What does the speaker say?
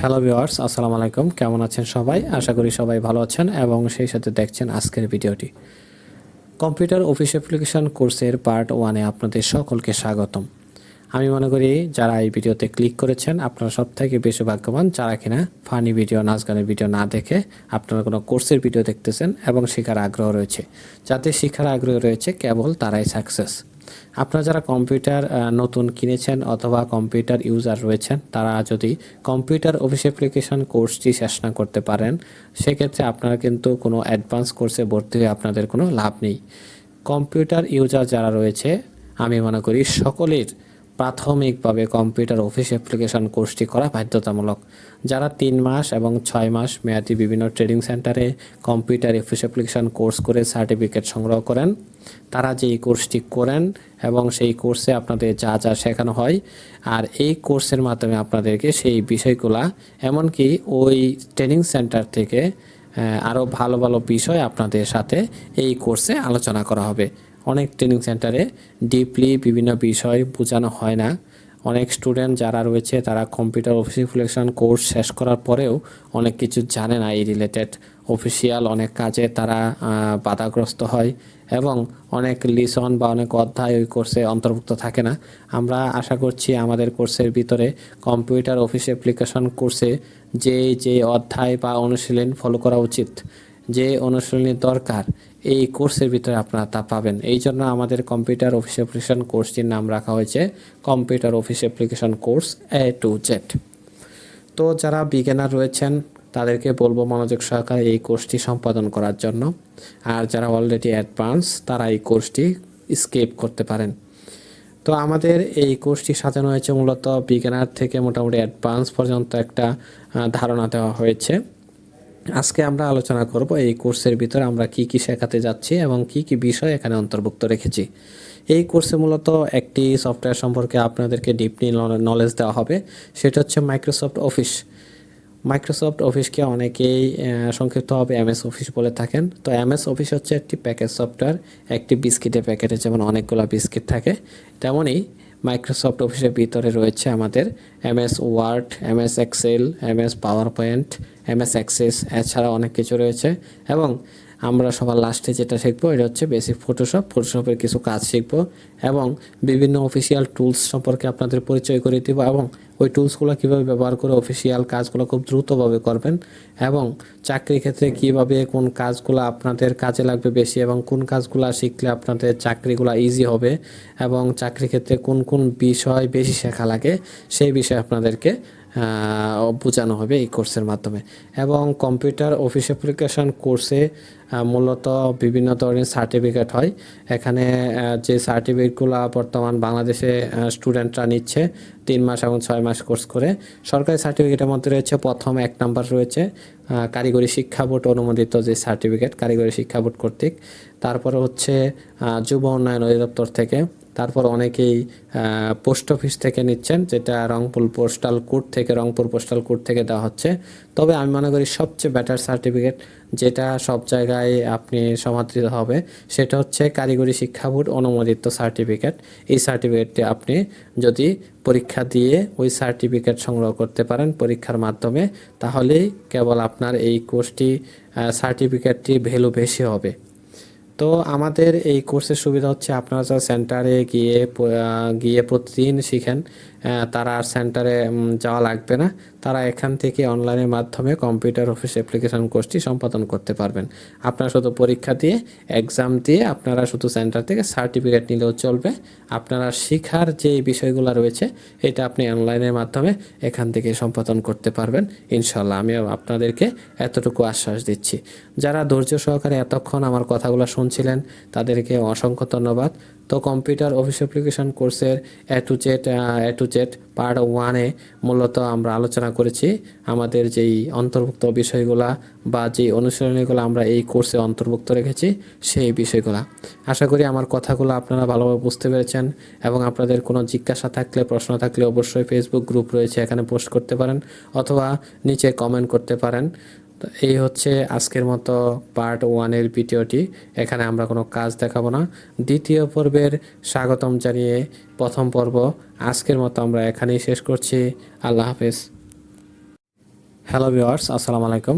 Hello viewers আসসালামু আলাইকুম কেমন আছেন সবাই? আশা করি সবাই ভালো আছেন এবং সেই সাথে দেখছেন আজকের ভিডিওটি। কম্পিউটার অফিস অ্যাপ্লিকেশন কোর্সের পার্ট ওয়ানে আপনাদের সকলকে স্বাগতম। আমি মনে করি যারা এই ভিডিওতে ক্লিক করেছেন, আপনারা সব থেকে বেশি ভাগ্যবান। যারা কিনা ফানি ভিডিও নাচ গানের ভিডিও না দেখে আপনারা কোনো কোর্সের ভিডিও দেখতেছেন এবং শেখার আগ্রহ রয়েছে। যাতে শেখার আগ্রহ রয়েছে, কেবল তারাই সাকসেস আপনারা যারা কম্পিউটার নতুন কিনেছেন অথবা কম্পিউটার ইউজার রয়েছেন, তারা যদি কম্পিউটার অফিস অ্যাপ্লিকেশন কোর্সটি শেষ না করতে পারেন, সেক্ষেত্রে আপনারা কিন্তু কোনো অ্যাডভান্স কোর্সে ভর্তি হয়ে আপনাদের কোনো লাভ নেই। কম্পিউটার ইউজার যারা রয়েছে, আমি মনে করি সকলের প্রাথমিকভাবে কম্পিউটার অফিস অ্যাপ্লিকেশন কোর্সটি করা বাধ্যতামূলক, যারা তিন মাস এবং ছয় মাস মেয়াদি বিভিন্ন ট্রেনিং সেন্টারে কম্পিউটার অফিস অ্যাপ্লিকেশন কোর্স করে সার্টিফিকেট সংগ্রহ করেন। তারা যে এই কোর্সটি করেন এবং সেই কোর্সে আপনাদের যা যা শেখানো হয়, আর এই কোর্সের মাধ্যমে আপনাদেরকে সেই বিষয়গুলা, এমনকি ওই ট্রেনিং সেন্টার থেকে আরও ভালো ভালো বিষয় আপনাদের সাথে এই কোর্সে আলোচনা করা হবে। অনেক ট্রেনিং সেন্টারে ডিপলি বিভিন্ন বিষয় বোঝানো হয় না। অনেক স্টুডেন্ট যারা রয়েছে, তারা কম্পিউটার অফিসিফিকেশন কোর্স শেষ করার পরেও অনেক কিছু জানে না এই রিলেটেড অফিসিয়াল অনেক কাজে তারা বাধাগ্রস্ত হয় এবং অনেক লিসন বা অনেক অধ্যায় ওই কোর্সে অন্তর্ভুক্ত থাকে না। আমরা আশা করছি আমাদের কোর্সের ভিতরে কম্পিউটার অফিস অ্যাপ্লিকেশন কোর্সে যে যে অধ্যায় বা অনুশীলন ফলো করা উচিত, যে অনুশীলনী দরকার এই কোর্সের ভিতরে আপনারা তা পাবেন। এই জন্য আমাদের কম্পিউটার অফিস অ্যাপ্লিকেশন কোর্সটির নাম রাখা হয়েছে computer office application course A to Z তো যারা বিজ্ঞানার রয়েছেন, তাদেরকে বলব মনোযোগ সহকারে এই কোর্সটি সম্পাদন করার জন্য। আর যারা অলরেডি অ্যাডভান্স তারা এই কোর্সটি স্কেপ করতে পারেন। তো আমাদের এই কোর্সটি সাজানো হয়েছে মূলত বিজ্ঞানার থেকে মোটামুটি অ্যাডভান্স পর্যন্ত একটা ধারণা দেওয়া হয়েছে। আজকে আমরা আলোচনা করব এই কোর্সের ভিতরে আমরা কি কি শেখাতে যাচ্ছি এবং কি কি বিষয় এখানে অন্তর্ভুক্ত রেখেছি। এই কোর্সে মূলত একটি সফটওয়্যার সম্পর্কে আপনাদেরকে ডিপলি নলেজ দেওয়া হবে। সেটা হচ্ছে মাইক্রোসফট অফিস মাইক্রোসফট অফিসকে অনেকেই সংক্ষিপ্তভাবে এমএস অফিস বলে থাকেন। তো এমএস অফিস হচ্ছে একটি প্যাকেজ সফটওয়্যার একটি বিস্কিটের প্যাকেটে যেমন অনেকগুলো বিস্কিট থাকে, তেমনই মাইক্রোসফট অফিসের ভিতরে রয়েছে আমাদের MS Word MS Excel MS power point MS Access এছাড়া অনেক কিছু রয়েছে। এবং আমরা সবার লাস্টে যেটা শিখব, এটা হচ্ছে বেসিক ফটোশপ ফটোশপের কিছু কাজ শিখব এবং বিভিন্ন অফিসিয়াল টুলস সম্পর্কে আপনাদের পরিচয় করে দিব এবং ওই টুলসগুলো কীভাবে ব্যবহার করে অফিসিয়াল কাজগুলো খুব দ্রুতভাবে করবেন এবং চাকরির ক্ষেত্রে কীভাবে কোন কাজগুলো আপনাদের কাজে লাগবে বেশি এবং কোন কাজগুলো শিখলে আপনাদের চাকরিগুলো ইজি হবে এবং চাকরির ক্ষেত্রে কোন কোন বিষয় বেশি শেখা লাগে, সেই বিষয়ে আপনাদেরকে বোঝানো হবে এই কোর্সের মাধ্যমে। এবং কম্পিউটার অফিস অ্যাপ্লিকেশন কোর্সে মূলত বিভিন্ন ধরনের সার্টিফিকেট হয়। এখানে যে সার্টিফিকেটগুলো বর্তমান বাংলাদেশে স্টুডেন্টরা নিচ্ছে, তিন মাস এবং ছয় মাস কোর্স করে। সরকারি সার্টিফিকেটের মধ্যে রয়েছে, প্রথম এক নাম্বার রয়েছে কারিগরি শিক্ষা বোর্ড অনুমোদিত যে সার্টিফিকেট, কারিগরি শিক্ষা বোর্ড কর্তৃক। তারপরে হচ্ছে যুব উন্নয়ন অধিদপ্তর থেকে তারপর অনেকেই পোস্ট অফিস থেকে নিচ্ছেন, যেটা রংপুর পোস্টাল কোড থেকে, রংপুর পোস্টাল কোড থেকে দেওয়া হচ্ছে। তবে আমি মনে করি সবচেয়ে বেটার সার্টিফিকেট যেটা সব জায়গায় আপনি সমাদৃত হবে, সেটা হচ্ছে কারিগরি শিক্ষা বোর্ড অনুমোদিত সার্টিফিকেট এই সার্টিফিকেটটি আপনি যদি পরীক্ষা দিয়ে ওই সার্টিফিকেট সংগ্রহ করতে পারেন পরীক্ষার মাধ্যমে, তাহলেই কেবল আপনার এই কোর্সটি সার্টিফিকেটটি ভ্যালু বেশি হবে। তো আমাদের এই কোর্সের সুবিধা হচ্ছে আপনারা যারা সেন্টারে গিয়ে গিয়ে প্রতিদিন শিখেন তারা আর সেন্টারে যাওয়া লাগবে না। তারা এখান থেকে অনলাইনের মাধ্যমে কম্পিউটার অফিস অ্যাপ্লিকেশন কোর্সটি সম্পাদন করতে পারবেন। আপনারা শুধু পরীক্ষা দিয়ে এক্সাম দিয়ে আপনারা শুধু সেন্টার থেকে সার্টিফিকেট নিলেও চলবে। আপনারা শিখার যে বিষয়গুলো রয়েছে, এটা আপনি অনলাইনের মাধ্যমে এখান থেকে সম্পাদন করতে পারবেন। ইনশাল্লাহ আমি আপনাদেরকে এতটুকু আশ্বাস দিচ্ছি। যারা ধৈর্য সহকারে এতক্ষণ আমার কথাগুলো শুনছিলেন তাদেরকে অসংখ্য ধন্যবাদ। তো কম্পিউটার অফিস অ্যাপ্লিকেশন কোর্সের A to Z A to Z part ওয়ানে মূলত আমরা আলোচনা করেছি। আমাদের যেই অন্তর্ভুক্ত বিষয়গুলা বা যেই অনুশীলনীগুলো আমরা এই কোর্সে অন্তর্ভুক্ত রেখেছি, সেই বিষয়গুলা। আশা করি আমার কথাগুলো আপনারা ভালোভাবে বুঝতে পেরেছেন এবং আপনাদের কোনো জিজ্ঞাসা থাকলে, প্রশ্ন থাকলে অবশ্যই ফেসবুক গ্রুপ রয়েছে, এখানে পোস্ট করতে পারেন অথবা নিচে কমেন্ট করতে পারেন। তো এই হচ্ছে আজকের মতো পার্ট ওয়ানের ভিডিওটি। এখানে আমরা কোনো কাজ দেখাবো না। দ্বিতীয় পর্বের স্বাগতম জানিয়ে প্রথম পর্ব আজকের মতো আমরা এখানেই শেষ করছি। আল্লাহ হাফেজ। হ্যালো ভিওয়ার্স আসসালামু আলাইকুম।